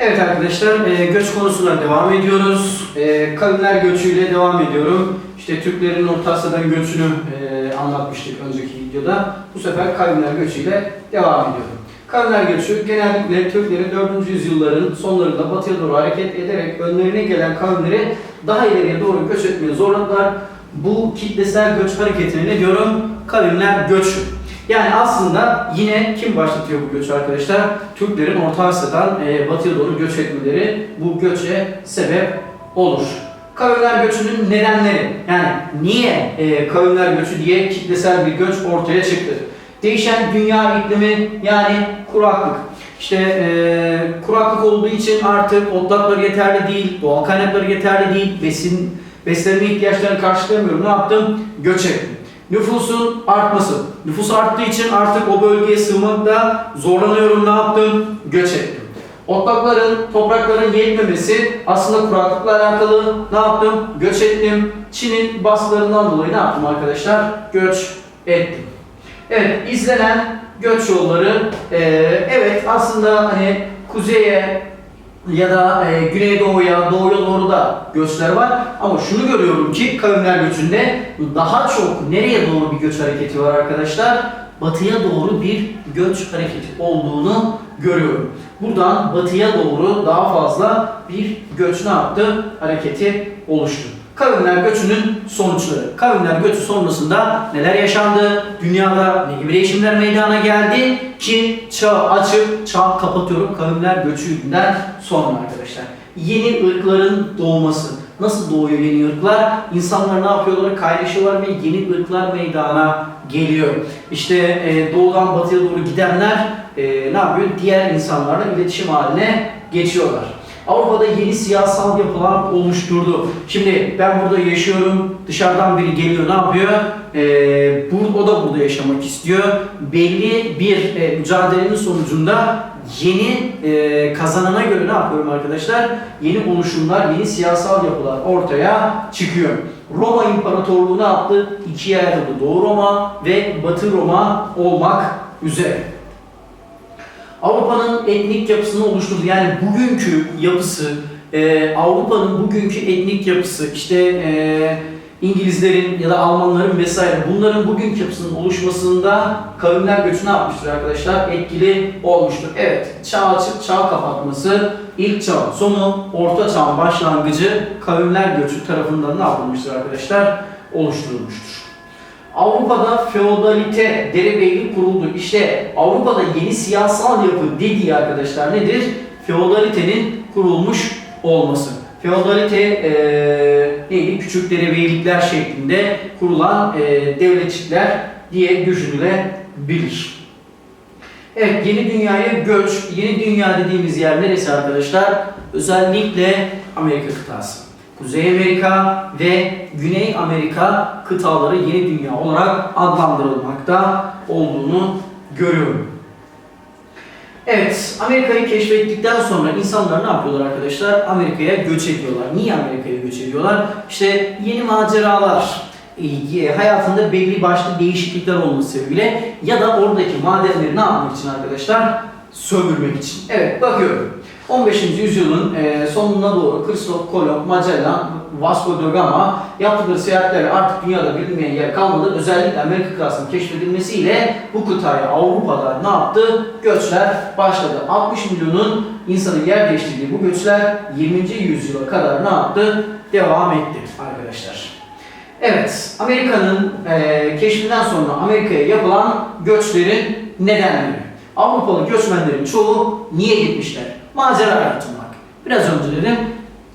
Evet arkadaşlar, e, göç konusuna devam ediyoruz. E, kavimler göçüyle devam ediyorum. İşte Türklerin Orta Asya'dan göçünü e, anlatmıştık önceki videoda. Bu sefer kavimler göçüyle devam ediyorum. Kavimler göçü genellikle Türklerin 4. yüzyılların sonlarında batıya doğru hareket ederek önlerine gelen kavimleri daha ileriye doğru göç etmeye zorladılar. Bu kitlesel göç hareketine ne diyorum? Kavimler göçü. Yani aslında yine kim başlatıyor bu göçü arkadaşlar? Türklerin Orta Asya'dan e, batıya doğru göç etmeleri bu göçe sebep olur. Kavimler göçünün nedenleri, yani niye e, kavimler göçü diye kitlesel bir göç ortaya çıktı? Değişen dünya iklimi yani kuraklık. İşte e, kuraklık olduğu için artık otlakları yeterli değil, doğal kaynakları yeterli değil, besin beslenme ihtiyaçlarını karşılayamıyorum. Ne yaptım? Göç ettim. Nüfusun artması. Nüfus arttığı için artık o bölgeye sığmakta zorlanıyorum. Ne yaptım? Göç ettim. Otlakların, toprakların yetmemesi aslında kuraklıkla alakalı. Ne yaptım? Göç ettim. Çin'in baskılarından dolayı ne yaptım arkadaşlar? Göç ettim. Evet, izlenen göç yolları. Ee, evet, aslında hani kuzeye ya da e, güneydoğuya, doğuya doğru da göçler var. Ama şunu görüyorum ki kavimler göçünde daha çok nereye doğru bir göç hareketi var arkadaşlar? Batıya doğru bir göç hareketi olduğunu görüyorum. Buradan batıya doğru daha fazla bir göç ne yaptı? Hareketi oluştu. Kavimler göçünün sonuçları. Kavimler göçü sonrasında neler yaşandı? Dünyada ne gibi değişimler meydana geldi? Ki çağ açıp çağ kapatıyorum kavimler göçünden sonra arkadaşlar. Yeni ırkların doğması. Nasıl doğuyor yeni ırklar? İnsanlar ne yapıyorlar? Kaynaşıyorlar ve yeni ırklar meydana geliyor. İşte e, doğudan batıya doğru gidenler e, ne yapıyor? Diğer insanlarla iletişim haline geçiyorlar. Avrupa'da yeni siyasal yapılar oluşturdu. Şimdi ben burada yaşıyorum, dışarıdan biri geliyor ne yapıyor? Ee, bu, o da burada yaşamak istiyor. Belli bir e, mücadelenin sonucunda yeni e, kazanana göre ne yapıyorum arkadaşlar? Yeni oluşumlar, yeni siyasal yapılar ortaya çıkıyor. Roma İmparatorluğu ne yaptı? İkiye ayrıldı. Doğu Roma ve Batı Roma olmak üzere. Avrupa'nın etnik yapısını oluşturdu. Yani bugünkü yapısı, e, Avrupa'nın bugünkü etnik yapısı, işte e, İngilizlerin ya da Almanların vesaire bunların bugünkü yapısının oluşmasında kavimler göçü ne yapmıştır arkadaşlar? Etkili olmuştur. Evet, çağ açıp çağ kapatması, ilk çağın sonu, orta çağın başlangıcı kavimler göçü tarafından ne yapılmıştır arkadaşlar? Oluşturulmuştur. Avrupa'da feodalite, derebeylik kuruldu. İşte Avrupa'da yeni siyasal yapı dediği arkadaşlar nedir? Feodalitenin kurulmuş olması. Feodalite e, neydi? Küçük derebeylikler şeklinde kurulan e, devletçikler diye düşünülebilir. Evet, yeni dünyaya göç, yeni dünya dediğimiz yer neresi arkadaşlar? Özellikle Amerika kıtası. Kuzey Amerika ve Güney Amerika kıtaları yeni dünya olarak adlandırılmakta olduğunu görüyorum. Evet, Amerika'yı keşfettikten sonra insanlar ne yapıyorlar arkadaşlar? Amerika'ya göç ediyorlar. Niye Amerika'ya göç ediyorlar? İşte yeni maceralar, e, hayatında belli başlı değişiklikler olması sebebiyle ya da oradaki madenleri ne yapmak için arkadaşlar? Sömürmek için. Evet, bakıyorum. 15. yüzyılın e, sonuna doğru Christoph Kolomb, Magellan, Vasco da Gama yaptıkları seyahatlerle artık dünyada bilinmeyen yer kalmadı. Özellikle Amerika kıtasının keşfedilmesiyle bu kıtaya Avrupa'da ne yaptı? Göçler başladı. 60 milyonun insanın yer değiştirdiği bu göçler 20. yüzyıla kadar ne yaptı? Devam etti arkadaşlar. Evet, Amerika'nın e, keşfinden sonra Amerika'ya yapılan göçlerin nedenleri. Avrupalı göçmenlerin çoğu niye gitmişler? Macera yaratmak. Biraz önce dedim,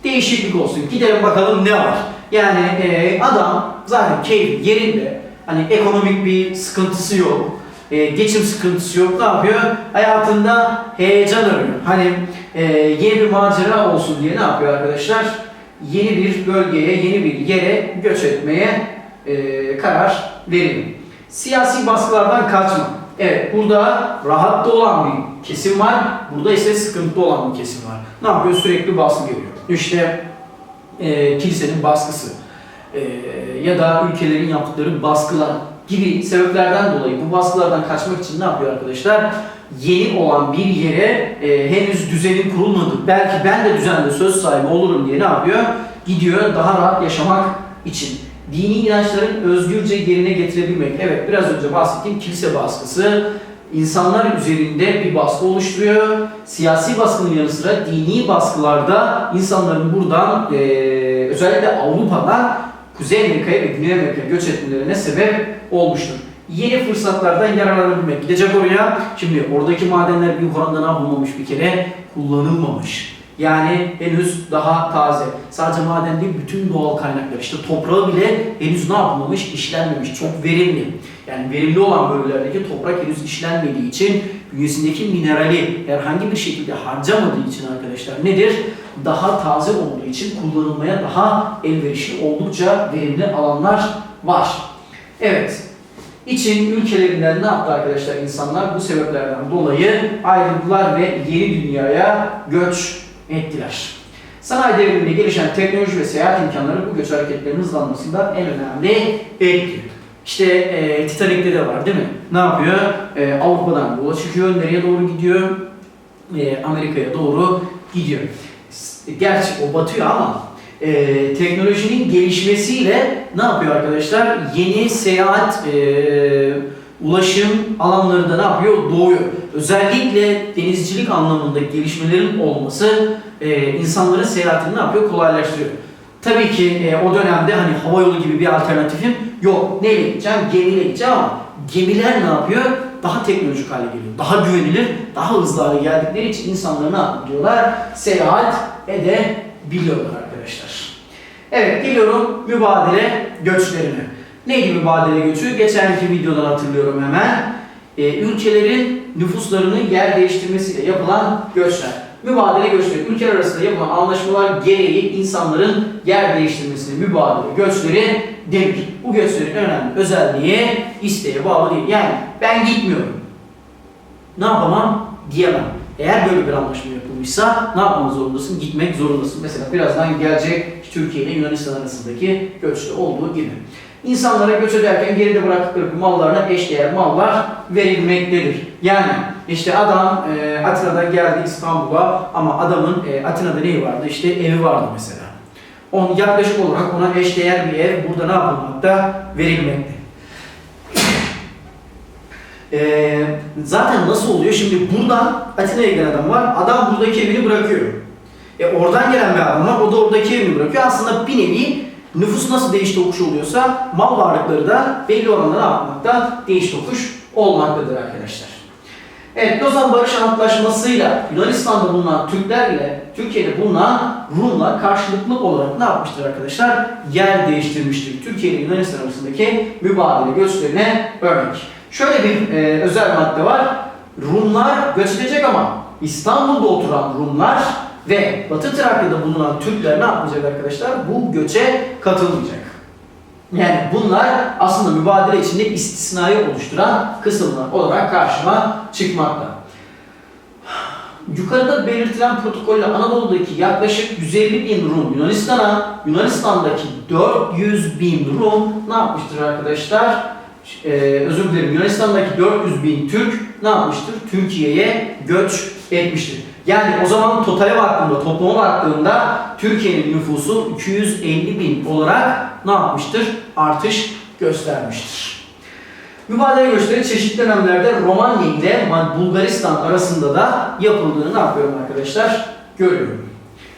değişiklik olsun. Gidelim bakalım ne var. Yani e, adam zaten keyfi yerinde. Hani ekonomik bir sıkıntısı yok. E, geçim sıkıntısı yok. Ne yapıyor? Hayatında heyecan arıyor. Hani e, yeni bir macera olsun diye ne yapıyor arkadaşlar? Yeni bir bölgeye, yeni bir yere göç etmeye e, karar veriyor. Siyasi baskılardan kaçma. Evet, burada rahatta olan bir kesim var. Burada ise sıkıntılı olan bir kesim var. Ne yapıyor? Sürekli baskı geliyor. İşte e, kilisenin baskısı e, ya da ülkelerin yaptıkları baskılar gibi sebeplerden dolayı bu baskılardan kaçmak için ne yapıyor arkadaşlar? yeni olan bir yere e, henüz düzenin kurulmadı. Belki ben de düzende söz sahibi olurum diye ne yapıyor? Gidiyor daha rahat yaşamak için. Dini inançların özgürce yerine getirebilmek. Evet biraz önce bahsettiğim kilise baskısı insanlar üzerinde bir baskı oluşturuyor. Siyasi baskının yanı sıra dini baskılarda insanların buradan e, özellikle Avrupa'dan Kuzey Amerika'ya ve Güney Amerika'ya göç etmelerine sebep olmuştur. Yeni fırsatlardan yararlanabilmek. Gidecek oraya. Şimdi oradaki madenler büyük oranda ne yapılmamış bir kere? Kullanılmamış. Yani henüz daha taze. Sadece maden değil, bütün doğal kaynaklar. İşte toprağı bile henüz ne yapılmamış? işlenmemiş. Çok verimli. Yani verimli olan bölgelerdeki toprak henüz işlenmediği için bünyesindeki minerali herhangi bir şekilde harcamadığı için arkadaşlar nedir? Daha taze olduğu için kullanılmaya daha elverişli oldukça verimli alanlar var. Evet. İçin ülkelerinden ne yaptı arkadaşlar insanlar? Bu sebeplerden dolayı ayrıldılar ve yeni dünyaya göç ettiler. Sanayi devriminde gelişen teknoloji ve seyahat imkanları bu göç hareketlerinin hızlanmasında en önemli etki. İşte e, Titanic'te de var değil mi? Ne yapıyor? E, Avrupa'dan yola çıkıyor, nereye doğru gidiyor? E, Amerika'ya doğru gidiyor. Gerçi o batıyor ama e, teknolojinin gelişmesiyle ne yapıyor arkadaşlar? Yeni seyahat, e, ulaşım alanları da ne yapıyor? Doğuyor. Özellikle denizcilik anlamında gelişmelerin olması e, insanların seyahatini ne yapıyor? Kolaylaştırıyor. Tabii ki e, o dönemde hani hava yolu gibi bir alternatifim yok. Neyle gideceğim? Gemiyle gideceğim ama gemiler ne yapıyor? Daha teknolojik hale geliyor. Daha güvenilir, daha hızlı hale geldikleri için insanlar ne yapıyorlar? Seyahat edebiliyorlar arkadaşlar. Evet geliyorum mübadele göçlerine. Neydi mübadele göçü? Geçenki videodan hatırlıyorum hemen. Ee, ülkelerin nüfuslarını yer değiştirmesiyle yapılan göçler. Mübadele göçleri, ülkeler arasında yapılan anlaşmalar gereği insanların yer değiştirmesine mübadele göçleri denir. Bu göçlerin önemli özelliği isteğe bağlı değil. Yani ben gitmiyorum. Ne yapamam? Diyemem. Eğer böyle bir anlaşma yapılmışsa ne yapmak zorundasın? Gitmek zorundasın. Mesela birazdan gelecek Türkiye ile Yunanistan arasındaki göçte olduğu gibi. İnsanlara göç ederken geride bıraktıkları mallarına eşdeğer mallar verilmektedir. Yani işte adam e, Atina'dan geldi İstanbul'a ama adamın e, Atina'da neyi vardı? İşte evi vardı mesela. On, yaklaşık olarak ona eşdeğer bir ev burada ne yapılmakta? Verilmekte. Ee, zaten nasıl oluyor? Şimdi buradan Atina'ya gelen adam var. Adam buradaki evini bırakıyor. E oradan gelen bir adam var. O da oradaki evini bırakıyor. Aslında bir nevi nüfus nasıl değiş tokuş oluyorsa mal varlıkları da belli oranda ne yapmakta? Değiş tokuş olmaktadır arkadaşlar. Evet, Lozan Barış Antlaşması'yla Yunanistan'da bulunan Türkler ile Türkiye'de bulunan Rumlar karşılıklı olarak ne yapmıştır arkadaşlar? Yer değiştirmiştir. Türkiye ile Yunanistan arasındaki mübadele göçlerine örnek. Şöyle bir e, özel madde var. Rumlar göç edecek ama İstanbul'da oturan Rumlar ve Batı Trakya'da bulunan Türkler ne yapmayacak arkadaşlar? Bu göçe katılmayacak. Yani bunlar aslında mübadele içinde istisnayı oluşturan kısımlar olarak karşıma çıkmakta. Yukarıda belirtilen protokolle Anadolu'daki yaklaşık 150 bin Rum Yunanistan'a, Yunanistan'daki 400 bin Rum ne yapmıştır arkadaşlar? Ee, özür dilerim Yunanistan'daki 400 bin Türk ne yapmıştır? Türkiye'ye göç etmiştir. Yani o zaman totale baktığımda, toplama baktığımda Türkiye'nin nüfusu 250 bin olarak ne yapmıştır? Artış göstermiştir. Mübadele göçleri çeşitli dönemlerde Romanya ile Bulgaristan arasında da yapıldığını ne yapıyorum arkadaşlar? Görüyorum.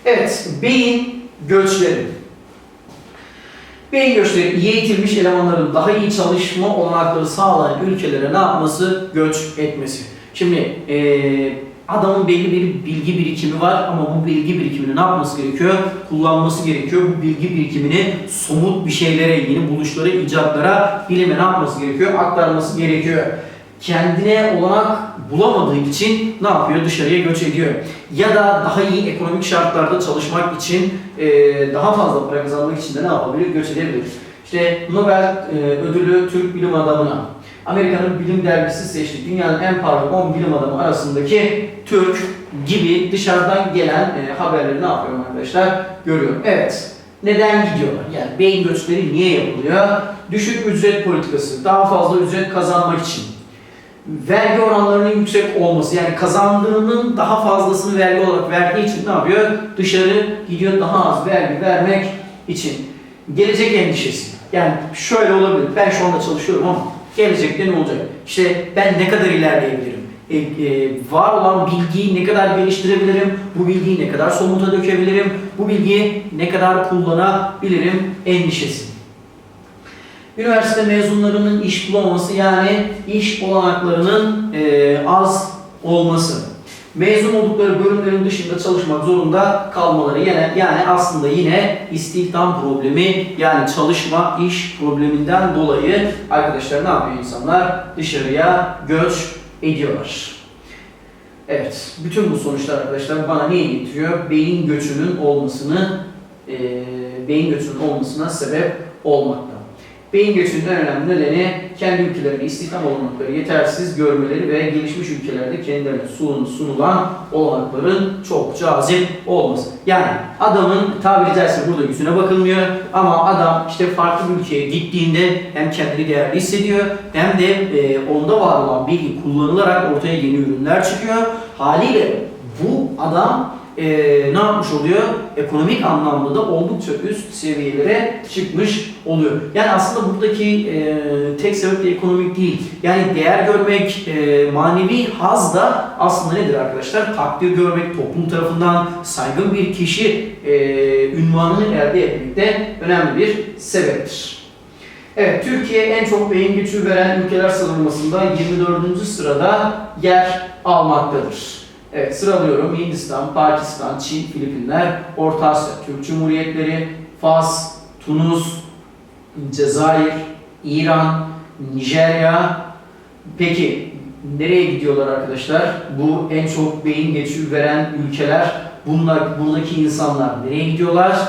Evet, beyin göçleri. Beyin göçleri iyi eğitilmiş elemanların daha iyi çalışma olanakları sağlayan ülkelere ne yapması? Göç etmesi. Şimdi eee adamın belli bir bilgi birikimi var ama bu bilgi birikimini ne yapması gerekiyor? Kullanması gerekiyor. Bu bilgi birikimini somut bir şeylere, yeni buluşlara, icatlara, bilime ne yapması gerekiyor? Aktarması gerekiyor. Kendine olanak bulamadığı için ne yapıyor? Dışarıya göç ediyor. Ya da daha iyi ekonomik şartlarda çalışmak için, eee, daha fazla para kazanmak için de ne yapabilir? Göç edebilir. İşte Nobel eee, ödülü Türk bilim adamına, Amerika'nın bilim dergisi seçti. Dünyanın en parlak 10 bilim adamı arasındaki Türk gibi dışarıdan gelen e, haberleri ne yapıyorum arkadaşlar? Görüyorum. Evet. Neden gidiyorlar? Yani beyin göçleri niye yapılıyor? Düşük ücret politikası, daha fazla ücret kazanmak için. vergi oranlarının yüksek olması yani kazandığının daha fazlasını vergi olarak verdiği için ne yapıyor? Dışarı gidiyor daha az vergi vermek için. Gelecek endişesi. Yani şöyle olabilir. Ben şu anda çalışıyorum ama gelecekte ne olacak? İşte ben ne kadar ilerleyebilirim? E, e, var olan bilgiyi ne kadar geliştirebilirim? Bu bilgiyi ne kadar somuta dökebilirim? Bu bilgiyi ne kadar kullanabilirim? Endişesi. Üniversite mezunlarının iş bulamaması yani iş olanaklarının e, az olması. Mezun oldukları bölümlerin dışında çalışmak zorunda kalmaları yani, yani aslında yine istihdam problemi yani çalışma iş probleminden dolayı arkadaşlar ne yapıyor insanlar? Dışarıya göç ediyorlar. Evet, bütün bu sonuçlar arkadaşlar bana neyi getiriyor? Beyin göçünün olmasını, e, beyin göçünün olmasına sebep olmakta. Beyin göçünün önemli nedeni kendi ülkelerinde istihdam olanakları yetersiz görmeleri ve gelişmiş ülkelerde kendilerine sun- sunulan olanakların çok cazip olması. Yani adamın tabiri caizse burada yüzüne bakılmıyor ama adam işte farklı bir ülkeye gittiğinde hem kendini değerli hissediyor hem de e, onda var olan bilgi kullanılarak ortaya yeni ürünler çıkıyor. Haliyle bu adam e, ne yapmış oluyor? Ekonomik anlamda da oldukça üst seviyelere çıkmış oluyor. Yani aslında buradaki e, tek sebep de ekonomik değil. Yani değer görmek, e, manevi haz da aslında nedir arkadaşlar? Takdir görmek, toplum tarafından saygın bir kişi e, ünvanını elde etmekte önemli bir sebeptir. Evet, Türkiye en çok beyin gücü veren ülkeler sıralamasında 24. sırada yer almaktadır. Evet sıralıyorum. Hindistan, Pakistan, Çin, Filipinler, Orta Asya, Türk Cumhuriyetleri, Fas, Tunus, Cezayir, İran, Nijerya. Peki nereye gidiyorlar arkadaşlar? Bu en çok beyin geçişi veren ülkeler. Bunlar, buradaki insanlar nereye gidiyorlar?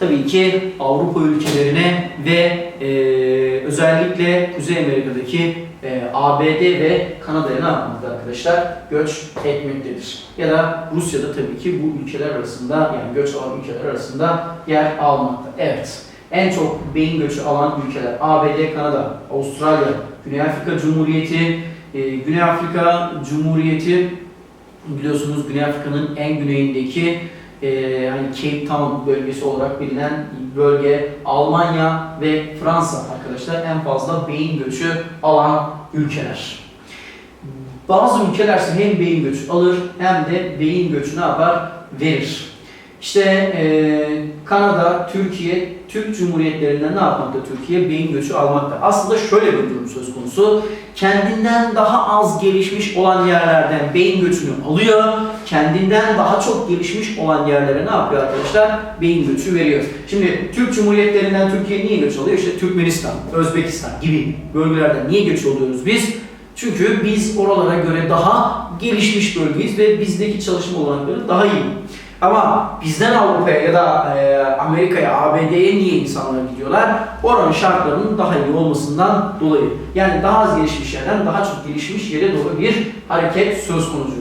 Tabii ki Avrupa ülkelerine ve e, özellikle Kuzey Amerika'daki ABD ve Kanada'ya ne yapmakta arkadaşlar? Göç etmektedir. Ya da Rusya'da tabii ki bu ülkeler arasında yani göç alan ülkeler arasında yer almakta. Evet. En çok beyin göçü alan ülkeler ABD, Kanada, Avustralya, Güney Afrika Cumhuriyeti, e, Güney Afrika Cumhuriyeti biliyorsunuz Güney Afrika'nın en güneyindeki e, hani Cape Town bölgesi olarak bilinen bölge Almanya ve Fransa arkadaşlar en fazla beyin göçü alan ülkeler. Bazı ülkeler ise hem beyin göçü alır hem de beyin göçü ne yapar? Verir. İşte e, Kanada, Türkiye, Türk Cumhuriyetlerinden ne yapmakta Türkiye? Beyin göçü almakta. Aslında şöyle bir durum söz konusu. Kendinden daha az gelişmiş olan yerlerden beyin göçünü alıyor. Kendinden daha çok gelişmiş olan yerlere ne yapıyor arkadaşlar? Beyin göçü veriyor. Şimdi Türk Cumhuriyetlerinden Türkiye niye göç alıyor? İşte Türkmenistan, Özbekistan gibi bölgelerden niye göç alıyoruz biz? Çünkü biz oralara göre daha gelişmiş bölgeyiz ve bizdeki çalışma olanakları daha iyi. Ama bizden Avrupa'ya ya da e, Amerika'ya, ABD'ye niye insanlar gidiyorlar? Oranın şartlarının daha iyi olmasından dolayı. Yani daha az gelişmiş yerden daha çok gelişmiş yere doğru bir hareket söz konusu.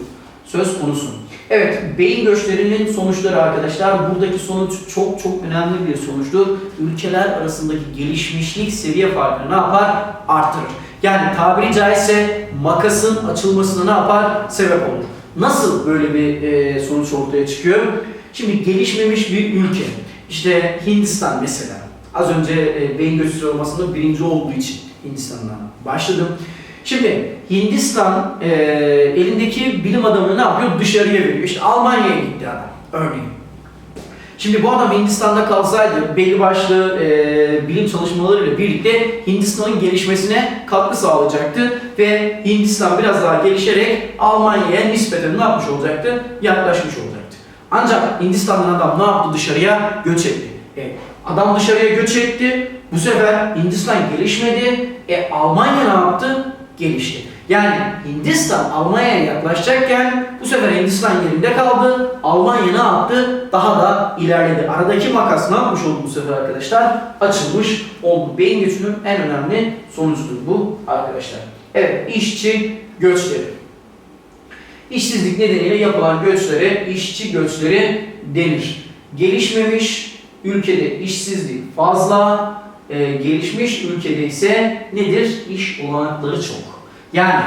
Söz konusu. Evet, beyin göçlerinin sonuçları arkadaşlar. Buradaki sonuç çok çok önemli bir sonuçtur. Ülkeler arasındaki gelişmişlik seviye farkını ne yapar? Artırır. Yani tabiri caizse makasın açılmasına ne yapar? Sebep olur. Nasıl böyle bir e, sonuç ortaya çıkıyor? Şimdi gelişmemiş bir ülke. İşte Hindistan mesela. Az önce e, beyin göçü sıralamasında birinci olduğu için Hindistan'dan başladım. Şimdi Hindistan e, elindeki bilim adamını ne yapıyor? Dışarıya veriyor. İşte Almanya'ya gitti adam örneğin. Şimdi bu adam Hindistan'da kalsaydı belli başlı e, bilim çalışmalarıyla birlikte Hindistan'ın gelişmesine katkı sağlayacaktı ve Hindistan biraz daha gelişerek Almanya'ya nispeten ne yapmış olacaktı? Yaklaşmış olacaktı. Ancak Hindistan'dan adam ne yaptı dışarıya? Göç etti. E, adam dışarıya göç etti. Bu sefer Hindistan gelişmedi. E, Almanya ne yaptı? Gelişti. Yani Hindistan Almanya'ya yaklaşacakken bu sefer Hindistan yerinde kaldı. Almanya ne yaptı? Daha da ilerledi. Aradaki makas ne yapmış oldu bu sefer arkadaşlar? Açılmış oldu. Beyin göçünün en önemli sonucudur bu arkadaşlar. Evet, işçi göçleri. İşsizlik nedeniyle yapılan göçlere işçi göçleri denir. Gelişmemiş ülkede işsizlik fazla, e, gelişmiş ülkede ise nedir? İş olanakları çok. Yani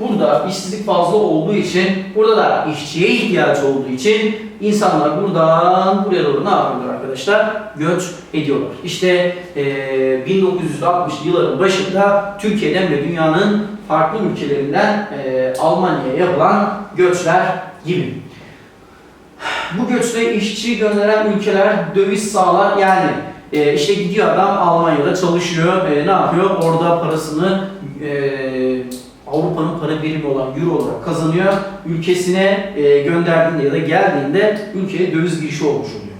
burada işsizlik fazla olduğu için, burada da işçiye ihtiyacı olduğu için insanlar buradan buraya doğru ne yapıyorlar arkadaşlar? Göç ediyorlar. İşte eee 1960'lı yılların başında Türkiye'den ve dünyanın farklı ülkelerinden eee, Almanya'ya yapılan göçler gibi. Bu göçle işçi gönderen ülkeler döviz sağlar yani e, işte gidiyor adam Almanya'da çalışıyor e, ne yapıyor orada parasını e, Avrupa'nın para birimi olan euro olarak kazanıyor ülkesine e, gönderdiğinde ya da geldiğinde ülkeye döviz girişi olmuş oluyor.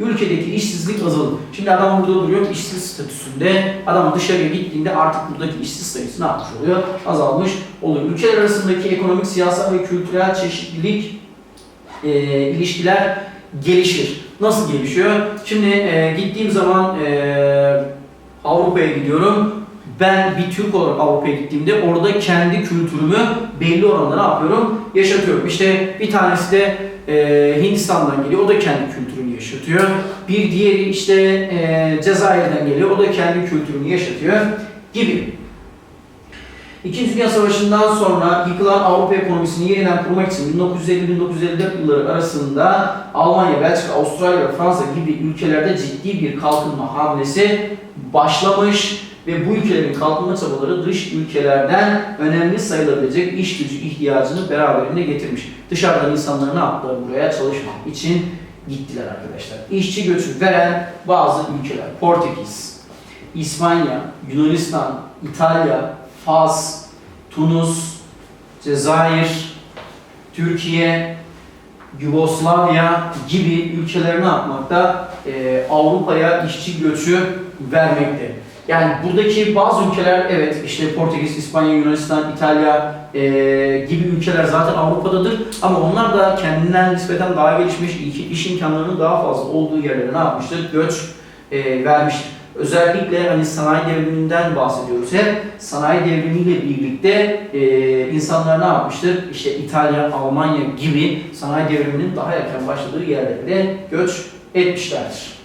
Ülkedeki işsizlik azalır. Şimdi adam burada duruyor işsiz statüsünde. Adam dışarıya gittiğinde artık buradaki işsiz sayısı ne yapmış oluyor? Azalmış oluyor. Ülkeler arasındaki ekonomik, siyasal ve kültürel çeşitlilik e, ilişkiler gelişir. Nasıl gelişiyor? Şimdi e, gittiğim zaman e, Avrupa'ya gidiyorum. Ben bir Türk olarak Avrupa'ya gittiğimde orada kendi kültürümü belli oranda ne yapıyorum? Yaşatıyorum. İşte bir tanesi de e, Hindistan'dan geliyor. O da kendi kültürünü yaşatıyor. Bir diğeri işte e, Cezayir'den geliyor. O da kendi kültürünü yaşatıyor gibi. İkinci Dünya Savaşı'ndan sonra yıkılan Avrupa ekonomisini yeniden kurmak için 1950-1954 yılları arasında Almanya, Belçika, Avustralya ve Fransa gibi ülkelerde ciddi bir kalkınma hamlesi başlamış ve bu ülkelerin kalkınma çabaları dış ülkelerden önemli sayılabilecek iş gücü ihtiyacını beraberinde getirmiş. Dışarıdan insanlar ne yaptılar buraya çalışmak için gittiler arkadaşlar. İşçi göçü veren bazı ülkeler Portekiz, İspanya, Yunanistan, İtalya, Fas, Tunus, Cezayir, Türkiye, Yugoslavya gibi ülkeler ne yapmakta? Ee, Avrupa'ya işçi göçü vermekte. Yani buradaki bazı ülkeler evet işte Portekiz, İspanya, Yunanistan, İtalya ee, gibi ülkeler zaten Avrupa'dadır. Ama onlar da kendinden nispeten daha gelişmiş, iş- imkanlarının daha fazla olduğu yerlere ne yapmıştır? Göç ee, vermiştir. Özellikle hani sanayi devriminden bahsediyoruz hep. Sanayi devrimiyle birlikte e, insanlar ne yapmıştır? İşte İtalya, Almanya gibi sanayi devriminin daha erken başladığı yerlere göç etmişlerdir.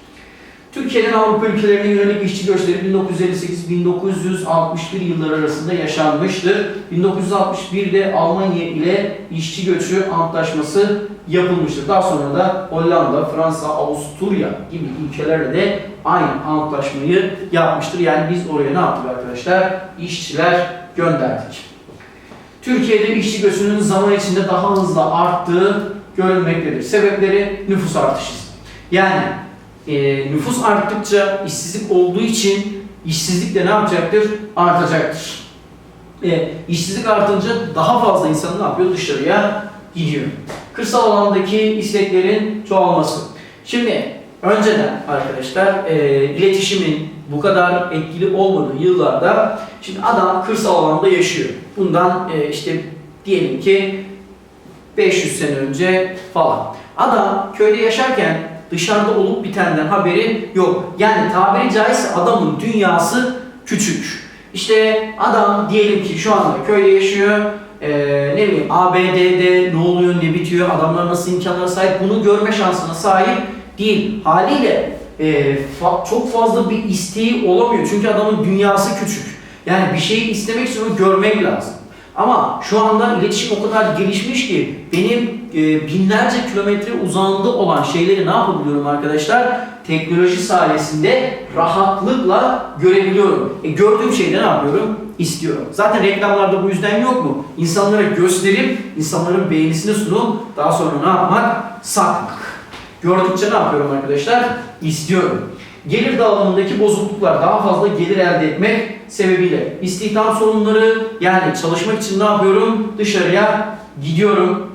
Türkiye'nin Avrupa ülkelerine yönelik işçi göçleri 1958-1961 yılları arasında yaşanmıştır. 1961'de Almanya ile işçi göçü antlaşması yapılmıştır. Daha sonra da Hollanda, Fransa, Avusturya gibi ülkelerle de aynı antlaşmayı yapmıştır. Yani biz oraya ne yaptık arkadaşlar? İşçiler gönderdik. Türkiye'de işçi göçünün zaman içinde daha hızlı arttığı görülmektedir. Sebepleri nüfus artışı. Yani e, nüfus arttıkça işsizlik olduğu için işsizlik de ne yapacaktır? Artacaktır. E, işsizlik artınca daha fazla insan ne yapıyor? Dışarıya gidiyor. Kırsal alandaki isteklerin çoğalması. Şimdi önceden arkadaşlar e, iletişimin bu kadar etkili olmadığı yıllarda şimdi adam kırsal alanda yaşıyor. Bundan e, işte diyelim ki 500 sene önce falan. Adam köyde yaşarken dışarıda olup bitenden haberi yok. Yani tabiri caizse adamın dünyası küçük. İşte adam diyelim ki şu anda köyde yaşıyor. Ee, ne bileyim ABD'de ne oluyor ne bitiyor adamlar nasıl imkanlara sahip bunu görme şansına sahip değil. Haliyle e, fa- çok fazla bir isteği olamıyor çünkü adamın dünyası küçük. Yani bir şeyi istemek için onu görmek lazım. Ama şu anda iletişim o kadar gelişmiş ki benim e, binlerce kilometre uzağında olan şeyleri ne yapabiliyorum arkadaşlar? Teknoloji sayesinde rahatlıkla görebiliyorum. E, gördüğüm şeyde ne yapıyorum? İstiyorum. Zaten reklamlarda bu yüzden yok mu? İnsanlara gösterip, insanların beğenisini sunup daha sonra ne yapmak? Satmak. Gördükçe ne yapıyorum arkadaşlar? İstiyorum. Gelir dağılımındaki bozukluklar daha fazla gelir elde etmek sebebiyle istihdam sorunları yani çalışmak için ne yapıyorum? Dışarıya gidiyorum.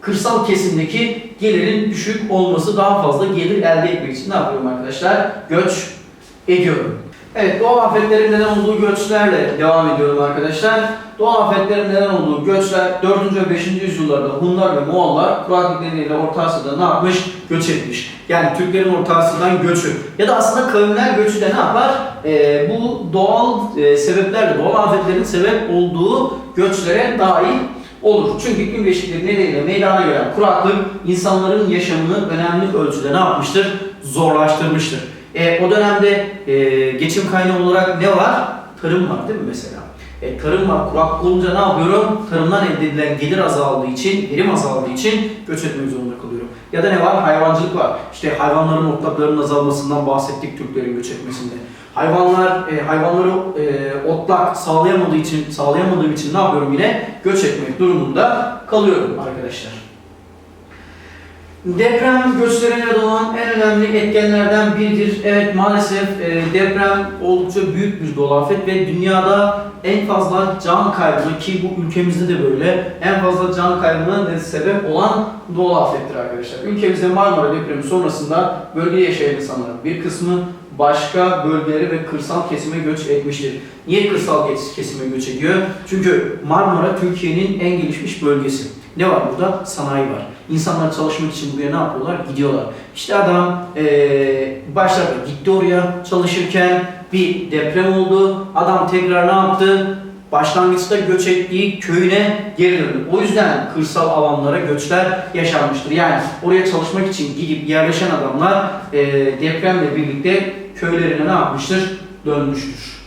Kırsal kesimdeki gelirin düşük olması daha fazla gelir elde etmek için ne yapıyorum arkadaşlar? Göç ediyorum. Evet doğal afetlerin neden olduğu göçlerle devam ediyorum arkadaşlar. Doğal afetlerin neden olduğu göçler 4. ve 5. yüzyıllarda Hunlar ve Moğollar kuraklık nedeniyle Orta Asya'da ne yapmış? Göç etmiş. Yani Türklerin Orta Asya'dan göçü. Ya da aslında kavimler göçü de ne yapar? Ee, bu doğal e, sebeplerle, doğal afetlerin sebep olduğu göçlere dahil olur. Çünkü iklim değişikliği nedeniyle meydana gelen kuraklık insanların yaşamını önemli ölçüde ne yapmıştır? Zorlaştırmıştır. E, o dönemde e, geçim kaynağı olarak ne var? Tarım var değil mi mesela? E, tarım var, kuraklık olunca ne yapıyorum? Tarımdan elde edilen gelir azaldığı için, verim azaldığı için göç etmek zorunda kalıyorum. Ya da ne var? Hayvancılık var. İşte hayvanların otlaklarının azalmasından bahsettik Türklerin göç etmesinde. Hayvanlar, e, hayvanları e, otlak sağlayamadığı için, sağlayamadığım için ne yapıyorum yine? Göç etmek durumunda kalıyorum arkadaşlar. Deprem göçlerine neden olan en önemli etkenlerden biridir. Evet maalesef e, deprem oldukça büyük bir doğal afet ve dünyada en fazla can kaybına ki bu ülkemizde de böyle en fazla can kaybına sebep olan doğal afettir arkadaşlar. Ülkemizde Marmara depremi sonrasında bölgede yaşayan insanların bir kısmı başka bölgelere ve kırsal kesime göç etmiştir. Niye kırsal kes- kesime göç ediyor? Çünkü Marmara Türkiye'nin en gelişmiş bölgesi. Ne var burada? Sanayi var. İnsanlar çalışmak için buraya ne yapıyorlar? Gidiyorlar. İşte adam eee başlarda gitti oraya çalışırken bir deprem oldu. Adam tekrar ne yaptı? Başlangıçta göç ettiği köyüne geri döndü. O yüzden kırsal alanlara göçler yaşanmıştır. Yani oraya çalışmak için gidip yerleşen adamlar eee depremle birlikte köylerine ne yapmıştır? Dönmüştür.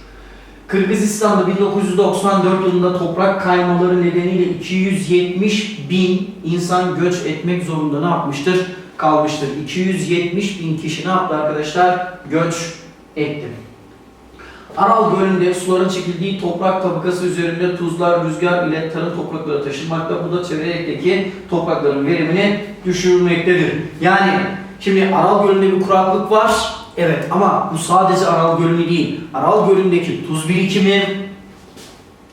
Kırgızistan'da 1994 yılında toprak kaymaları nedeniyle 270 bin insan göç etmek zorunda ne yapmıştır? Kalmıştır. 270 bin kişi ne yaptı arkadaşlar? Göç etti. Aral Gölü'nde suların çekildiği toprak tabakası üzerinde tuzlar rüzgar ile tarım toprakları taşınmakta. Bu da çevredeki toprakların verimini düşürmektedir. Yani şimdi Aral Gölü'nde bir kuraklık var. Evet ama bu sadece Aral Gölü değil. Aral Gölü'ndeki tuz birikimi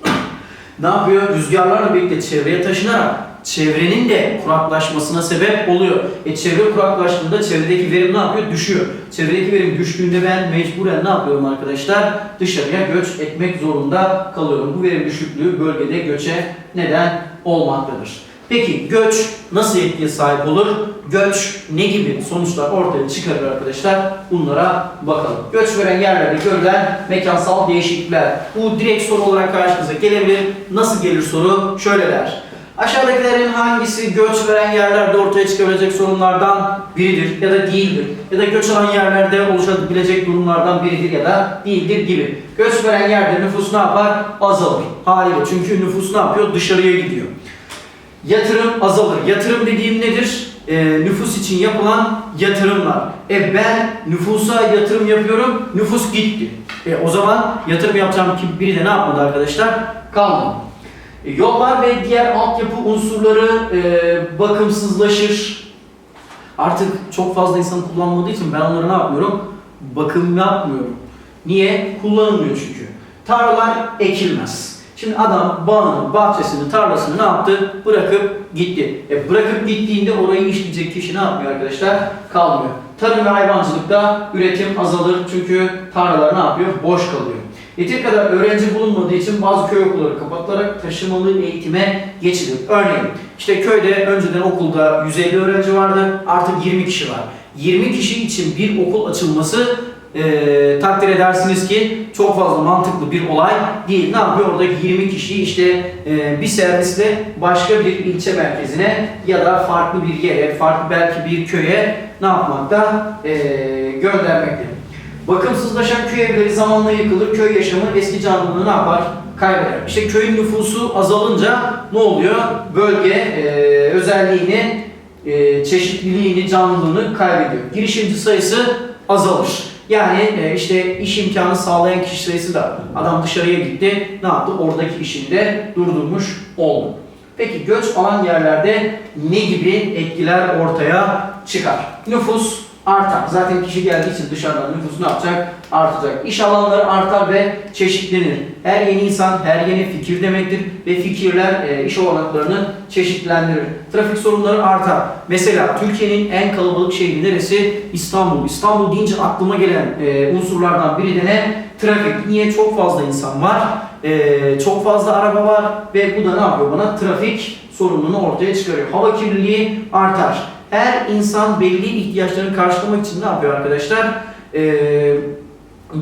ne yapıyor? Rüzgarlarla birlikte çevreye taşınarak çevrenin de kuraklaşmasına sebep oluyor. E çevre kuraklaştığında çevredeki verim ne yapıyor? Düşüyor. Çevredeki verim düştüğünde ben mecburen ne yapıyorum arkadaşlar? Dışarıya göç etmek zorunda kalıyorum. Bu verim düşüklüğü bölgede göçe neden olmaktadır. Peki göç nasıl etkiye sahip olur? Göç ne gibi sonuçlar ortaya çıkarır arkadaşlar? Bunlara bakalım. Göç veren yerlerde görülen mekansal değişiklikler. Bu direkt soru olarak karşınıza gelebilir. Nasıl gelir soru? Şöyle der. Aşağıdakilerin hangisi göç veren yerlerde ortaya çıkabilecek sorunlardan biridir ya da değildir? Ya da göç alan yerlerde oluşabilecek durumlardan biridir ya da değildir gibi. Göç veren yerde nüfus ne yapar? Azalır. Haliyle çünkü nüfus ne yapıyor? Dışarıya gidiyor. Yatırım azalır. Yatırım dediğim nedir? Ee, nüfus için yapılan yatırımlar. E ben nüfusa yatırım yapıyorum, nüfus gitti. E o zaman yatırım yapacağım kim biri de ne yapmadı arkadaşlar? Kalmadı. E, yollar ve diğer altyapı unsurları e, bakımsızlaşır. Artık çok fazla insan kullanmadığı için ben onları ne yapmıyorum? Bakım yapmıyorum. Niye? Kullanılmıyor çünkü. Tarlalar ekilmez. Şimdi adam bağını, bahçesini, tarlasını ne yaptı? Bırakıp gitti. E bırakıp gittiğinde orayı işleyecek kişi ne yapmıyor arkadaşlar? Kalmıyor. Tarım ve hayvancılıkta üretim azalır çünkü tarlalar ne yapıyor? Boş kalıyor. Yeteri kadar öğrenci bulunmadığı için bazı köy okulları kapatılarak taşımalı eğitime geçilir. Örneğin işte köyde önceden okulda 150 öğrenci vardı artık 20 kişi var. 20 kişi için bir okul açılması e, takdir edersiniz ki çok fazla mantıklı bir olay değil. Ne yapıyor? Oradaki 20 kişiyi işte e, bir servisle başka bir ilçe merkezine ya da farklı bir yere, farklı belki bir köye ne yapmakta? E, göndermekte. Bakımsızlaşan köy evleri zamanla yıkılır. Köy yaşamı eski canlılığını ne yapar? Kaybeder. İşte köyün nüfusu azalınca ne oluyor? Bölge e, özelliğini, e, çeşitliliğini, canlılığını kaybediyor. Girişimci sayısı azalır. Yani e, işte iş imkanı sağlayan kişi sayısı da adam dışarıya gitti. Ne yaptı? Oradaki işini de durdurmuş oldu. Peki göç alan yerlerde ne gibi etkiler ortaya çıkar? Nüfus artar. Zaten kişi geldiği için dışarıdan nüfus ne yapacak? Artacak. İş alanları artar ve çeşitlenir. Her yeni insan, her yeni fikir demektir ve fikirler e, iş olanaklarını çeşitlendirir. Trafik sorunları artar. Mesela Türkiye'nin en kalabalık şehri neresi? İstanbul. İstanbul deyince aklıma gelen e, unsurlardan biri de ne? Trafik. Niye? Çok fazla insan var. e, çok fazla araba var ve bu da ne yapıyor bana? Trafik sorununu ortaya çıkarıyor. Hava kirliliği artar. Her insan belli ihtiyaçlarını karşılamak için ne yapıyor arkadaşlar? Ee,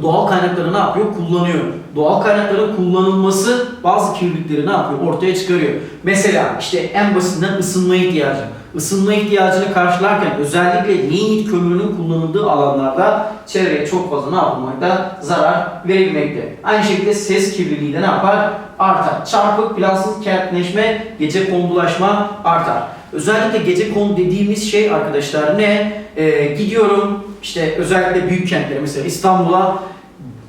doğal kaynakları ne yapıyor? Kullanıyor. Doğal kaynakların kullanılması bazı kirlilikleri ne yapıyor? Ortaya çıkarıyor. Mesela işte en basitinden ısınma ihtiyacı. Isınma ihtiyacını karşılarken özellikle lignit kömürünün kullanıldığı alanlarda çevreye çok fazla ne yapılmakta? Zarar verilmekte. Aynı şekilde ses kirliliği de ne yapar? Artar. Çarpık, plansız kentleşme, gece kondulaşma artar. Özellikle gece kondu dediğimiz şey arkadaşlar ne? Ee, gidiyorum işte özellikle büyük kentlere mesela İstanbul'a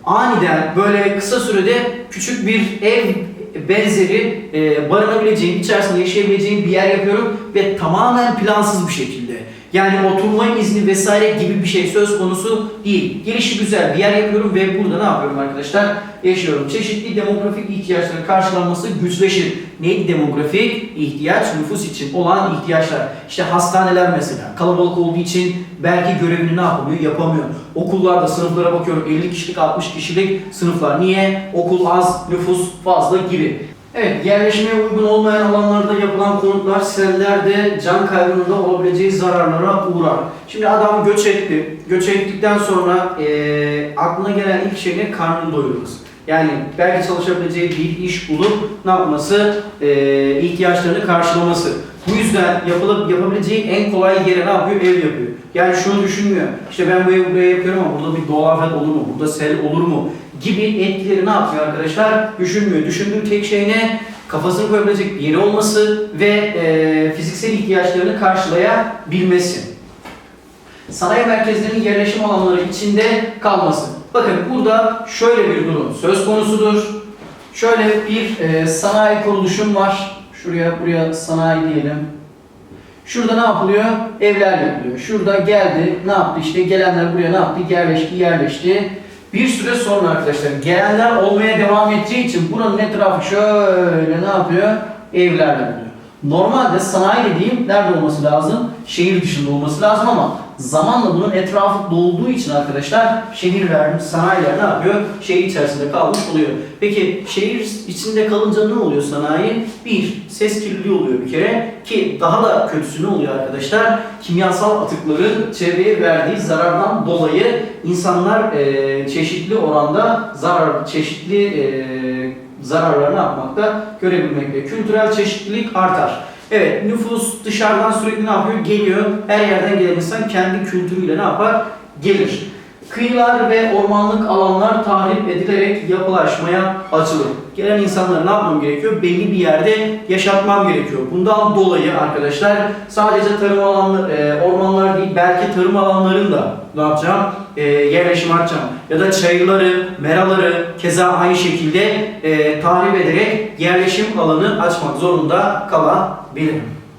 aniden böyle kısa sürede küçük bir ev benzeri e, barınabileceğim, içerisinde yaşayabileceğim bir yer yapıyorum ve tamamen plansız bir şekilde. Yani oturma izni vesaire gibi bir şey söz konusu değil. Gelişi güzel bir yer yapıyorum ve burada ne yapıyorum arkadaşlar? Yaşıyorum. Çeşitli demografik ihtiyaçların karşılanması güçleşir. Neydi demografik? ihtiyaç nüfus için olan ihtiyaçlar. İşte hastaneler mesela kalabalık olduğu için belki görevini ne yapamıyor? Yapamıyor. Okullarda sınıflara bakıyorum 50 kişilik 60 kişilik sınıflar. Niye? Okul az, nüfus fazla gibi. Evet, yerleşmeye uygun olmayan alanlarda yapılan konutlar sellerde can kaybında olabileceği zararlara uğrar. Şimdi adam göç etti. Göç ettikten sonra eee aklına gelen ilk şey ne? Karnını doyurması. Yani belki çalışabileceği bir iş bulup ne yapması? Eee ihtiyaçlarını karşılaması. Bu yüzden yapılıp yapabileceği en kolay yere ne yapıyor? Ev yapıyor. Yani şunu düşünmüyor. İşte ben bu evi buraya yapıyorum ama burada bir doğal afet olur mu? Burada sel olur mu? Gibi etkileri ne yapıyor arkadaşlar? Düşünmüyor. Düşündüğü tek şey ne? Kafasını koyabilecek bir yeri olması ve e, fiziksel ihtiyaçlarını karşılayabilmesi. Sanayi merkezlerinin yerleşim alanları içinde kalması. Bakın burada şöyle bir durum söz konusudur. Şöyle bir e, sanayi kuruluşum var. Şuraya buraya sanayi diyelim. Şurada ne yapılıyor? Evler yapılıyor. Şurada geldi, ne yaptı işte gelenler buraya ne yaptı? Yerleşti, yerleşti. Bir süre sonra arkadaşlar gelenler olmaya devam edeceği için buranın etrafı şöyle ne yapıyor? Evlerle oluyor. Normalde sanayi dediğim nerede olması lazım? Şehir dışında olması lazım ama zamanla bunun etrafı dolduğu için arkadaşlar şehirler, sanayiler ne yapıyor? Şehir içerisinde kalmış oluyor. Peki şehir içinde kalınca ne oluyor sanayi? Bir, ses kirliliği oluyor bir kere ki daha da kötüsü ne oluyor arkadaşlar? Kimyasal atıkların çevreye verdiği zarardan dolayı insanlar eee, çeşitli oranda zarar, çeşitli eee zararlarını yapmakta görebilmekte. Kültürel çeşitlilik artar. Evet nüfus dışarıdan sürekli ne yapıyor? Geliyor. Her yerden gelen insan kendi kültürüyle ne yapar? Gelir. Kıyılar ve ormanlık alanlar tahrip edilerek yapılaşmaya açılır. Gelen insanları ne yapmam gerekiyor? Belli bir yerde yaşatmam gerekiyor. Bundan dolayı arkadaşlar sadece tarım alanları, e, ormanlar değil belki tarım alanlarını da ne yapacağım? E, yerleşim açacağım. Ya da çayırları, meraları keza aynı şekilde e, tahrip ederek yerleşim alanı açmak zorunda kalabilirim.